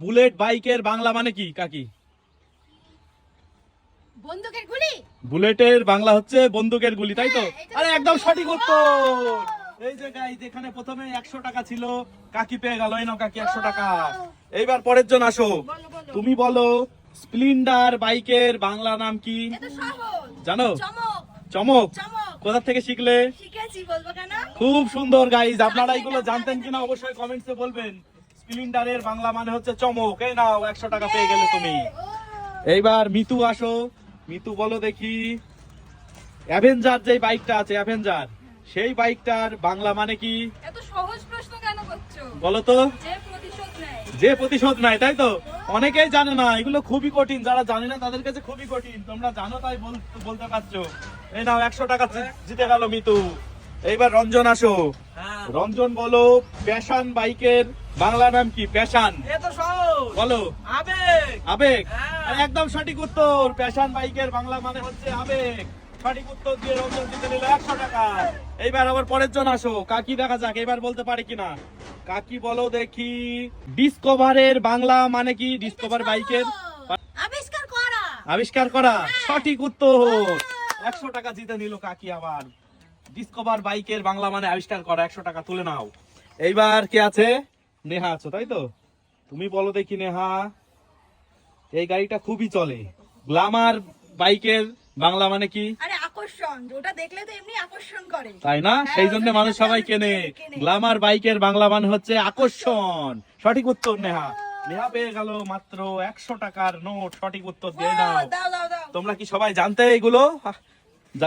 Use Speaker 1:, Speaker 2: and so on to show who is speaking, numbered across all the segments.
Speaker 1: Bullet বাইকের বাংলা মানে কি কাকি?
Speaker 2: বন্দুকের গুলি?
Speaker 1: বুলেটের বাংলা হচ্ছে বন্দুকের গুলি তাই তো?
Speaker 2: হ্যাঁ,
Speaker 1: আরে একদম সঠিক উত্তর! এই যে গাইজ এখানে প্রথমে একশো টাকা ছিল কাকি পেয়ে গেল এই নাও কাকি একশো টাকা। এইবার পরের জন আসো। তুমি বলো স্প্লিন্ডার বাইকের বাংলা নাম কি? জানো?
Speaker 2: চমক।
Speaker 1: কোথা থেকে শিখলে? খুব সুন্দর গাইজ আপনারা এগুলো জানতেন কিনা অবশ্যই কমেন্টসে বলবেন। স্প্লিন্ডারের বাংলা মানে হচ্ছে চমক। এই নাও একশো টাকা পেয়ে গেলে তুমি। এইবার মিতু আসো। মিতু বলো দেখি। অ্যাভেঞ্জার যে বাইকটা আছে অ্যাভেঞ্জার সেই বাইকটার বাংলা মানে কি?
Speaker 2: এত সহজ প্রশ্ন কেন করছ?
Speaker 1: বলো তো।
Speaker 2: যে প্রতিশোধ নেয়।
Speaker 1: যে প্রতিশোধ নাই তাই তো? অনেকেই জানে না এগুলো খুবই কঠিন। যারা জানে না তাদের কাছে খুবই কঠিন। তোমরা জানো তাই বল- বলতে পারছ। এই নাও একশো টাকা জিতে গেল মিতু। এইবার রঞ্জন আসো। রঞ্জন বলো। প্যাশান বাইকের বাংলা নাম কি? প্যাশান। বলো।
Speaker 3: আবেগ।
Speaker 1: আবেগ।
Speaker 3: হ্যাঁ।
Speaker 1: একদম সঠিক উত্তর প্যাশন বাইকের বাংলা মানে হচ্ছে আবেগ। সঠিক উত্তর দিয়ে রঞ্জন দিতে নিল একশো টাকা। এইবার আবার পরের জন আসো। কাকি দেখা যাক এবার বলতে পারে কিনা। কাকি বলো দেখি। ডিসকভারের বাংলা মানে কি? ডিসকভার বাইকের
Speaker 2: আবিষ্কার
Speaker 1: আবিষ্কার করা। সঠিক উত্তর। একশো টাকা জিতে নিল কাকি আবার। ডিসকভার বাইকের বাংলা মানে আবিষ্কার করা একশো টাকা তুলে নাও। এইবার কে আছে? নেহা আছো তাই তো? তুমি বলো দেখি নেহা। এই গাড়িটা খুবই চলে। গ্লামার বাইকের বাংলা মানে কি?
Speaker 2: আরে আকর্ষণ। ওটা দেখলে তো এমনি আকর্ষণ করে।
Speaker 1: তাই না?
Speaker 2: হ্যাঁ,
Speaker 1: সেই জন্য মানুষ সবাই কেনে। গ্লামার বাইকের বাংলা মানে হচ্ছে আকর্ষণ। সঠিক উত্তর নেহা। নেহা পেয়ে গেল মাত্র একশো টাকার নোট। সঠিক উত্তর দিয়ে নাও।
Speaker 2: দাও
Speaker 1: তোমরা কি সবাই জানতে এগুলো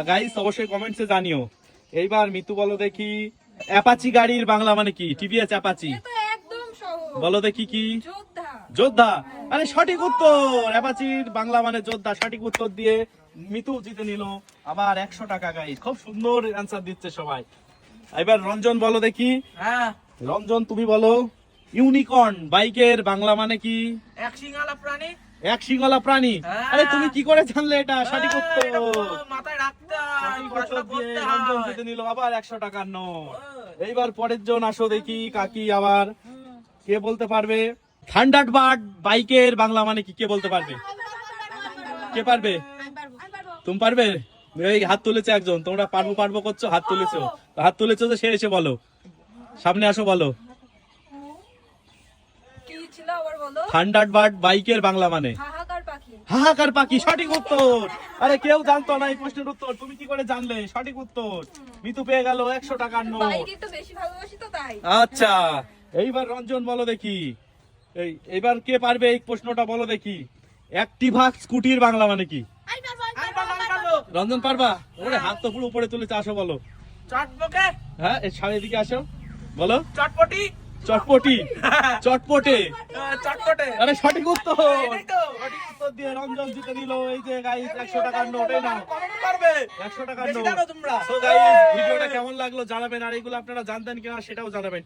Speaker 1: গাইস অবশ্যই কমেন্টসে জানিও। এইবার মিতু বলো দেখি। অ্যাপাচি গাড়ির বাংলা মানে কি? TVS Apache. বলো দেখি কি?
Speaker 2: যোদ্ধা।
Speaker 1: মানে আরে সঠিক উত্তর! অ্যাপাচির বাংলা মানে যোদ্ধা। সঠিক উত্তর দিয়ে মিতু জিতে নিল আবার একশো টাকা গাড়ি। খুব সুন্দর অ্যান্সার দিচ্ছে সবাই। এবার রঞ্জন বলো দেখি।
Speaker 3: হ্যাঁ।
Speaker 1: রঞ্জন তুমি বলো। ইউনিকর্ন বাইকের বাংলা মানে কি?
Speaker 3: এক সিঙ্গালা প্রাণী।
Speaker 1: এক সিংহলা প্রাণী?
Speaker 3: হ্যাঁ।
Speaker 1: আরে তুমি কি করে জানলে এটা? সঠিক উত্তর।
Speaker 3: মাথায় রাখতে হয়
Speaker 1: সঠিক উত্তর রঞ্জন জিতে নিল আবার একশো টাকার নোট। এইবার পরের জন আসো দেখি কাকি আবার। কে বলতে পারবে? থান্ডার বার্ড বাইকের বাংলা মানে কি? কে বলতে পারবে? কে পারবে? তুমি পারবে? এই হাত তুলেছে একজন তোমরা পারব পারব করছ হাত তুলেছো। হাত তুলেছো তো সে এসে বলো। সামনে আসো বলো
Speaker 2: কি আবার
Speaker 1: বার্ড বাইকের বাংলা মানে।
Speaker 2: হাহাকার পাখি।
Speaker 1: সঠিক উত্তর। আরে কেউ জানতো না এই প্রশ্নের উত্তর। তুমি কি করে জানলে? সঠিক উত্তর। মিতু পেয়ে গেল একশো টাকার নোট। আচ্ছা এইবার রঞ্জন বলো দেখি। এই এবার কে পারবে এই প্রশ্নটা বলো দেখি। অ্যাক্টিভা স্কুটির বাংলা মানে কি। রঞ্জন পারবা? ওরে হাত তো পুরো উপরে তুলেছে আসো বলো।
Speaker 3: চটপকে
Speaker 1: হ্যাঁ সামনের দিকে আসো। বলো।
Speaker 3: চটপটি।
Speaker 1: চটপটি চটপটে।
Speaker 3: চটপটে।
Speaker 1: আরে সঠিক উত্তর। সঠিক উত্তর দিয়ে রঞ্জন জিতে নিল। এই যে গাইস একশো টাকার নোট এই না?
Speaker 3: কমেন্ট করবে।
Speaker 1: একশো টাকার
Speaker 3: বেশি
Speaker 1: নোট
Speaker 3: জানো তোমরা।
Speaker 1: সো গাইস ভিডিওটা কেমন লাগল জানাবেন। আর এগুলো আপনারা জানতেন কিনা সেটাও জানাবেন।